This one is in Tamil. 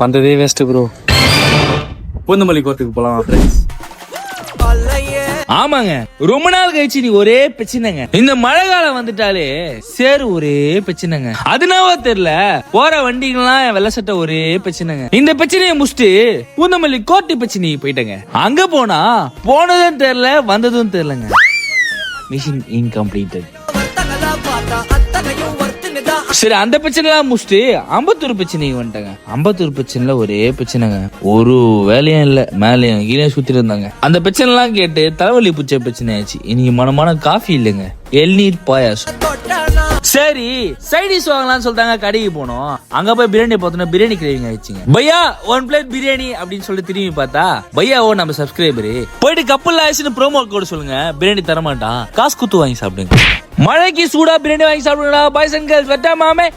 வந்ததே வேஸ்ட் ப்ரோ பூந்தமல்லி கோர்ட்டுக்கு போலாம் ஃப்ரெண்ட்ஸ் ஆமாங்க. ரொம்ப நாள் கழிச்சு நீ ஒரே பிரச்சனைங்க. இந்த மழை காலம் வந்துட்டாலே சேரு ஒரே பிரச்சனைங்க. அதனாவோ தெரியல போற வண்டிகள்லாம் வெள்ள சட்டை ஒரே பிரச்சனைங்க. இந்த பிரச்சனையை முடிச்சுட்டு பூந்தமல்லி கோர்ட்டு பிரச்சனைக்கு போயிட்டேங்க. அங்க போனா போனதும் தெரியல வந்ததும் தெரியலங்க மிஷின் இன்கம்ப்ளீட்டட் சரி அந்த பிரச்சனைலாம் முடிச்சுட்டு அம்பத்தூர் பிரச்சனைக்கு வந்துட்டாங்க. அம்பத்தூர் பிரச்சனைல ஒரே பிரச்சனைங்க. ஒரு வேலையும் இல்ல மேலையும் கீழே சுத்திட்டு இருந்தாங்க. அந்த பிரச்சனைலாம் கேட்டு தலைவலி பிடிச்ச பிரச்சனை ஆச்சு இன்னைக்கு மனமான காஃபி இல்லைங்க. எல்நீர் பாயாசம். சரி சைடிஸ் வாங்கலாம்னு சொல்லிட்டாங்க கடைக்கு போனோம். அங்க போய் பிரியாணி பார்த்தோன்னா பிரியாணி கிரேவிங் ஆயிடுச்சுங்க. பையா ஒன் பிளேட் பிரியாணி அப்படின்னு சொல்லி திரும்பி பார்த்தா பையா ஓ நம்ம சப்ஸ்கிரைபரு போயிட்டு கப்பல் ஆயிடுச்சுன்னு ப்ரோமோ கோட் சொல்லுங்க பிரியாணி தர மாட்டான் காசு குத்து வாங்கி சாப்பிடுங்க. மழைக்கு சூடா பிரியாணி வாங்கி சாப்பிடுங்க பாய்ஸ் அண்ட் கேர்ள்ஸ் வெட்டா மாமே.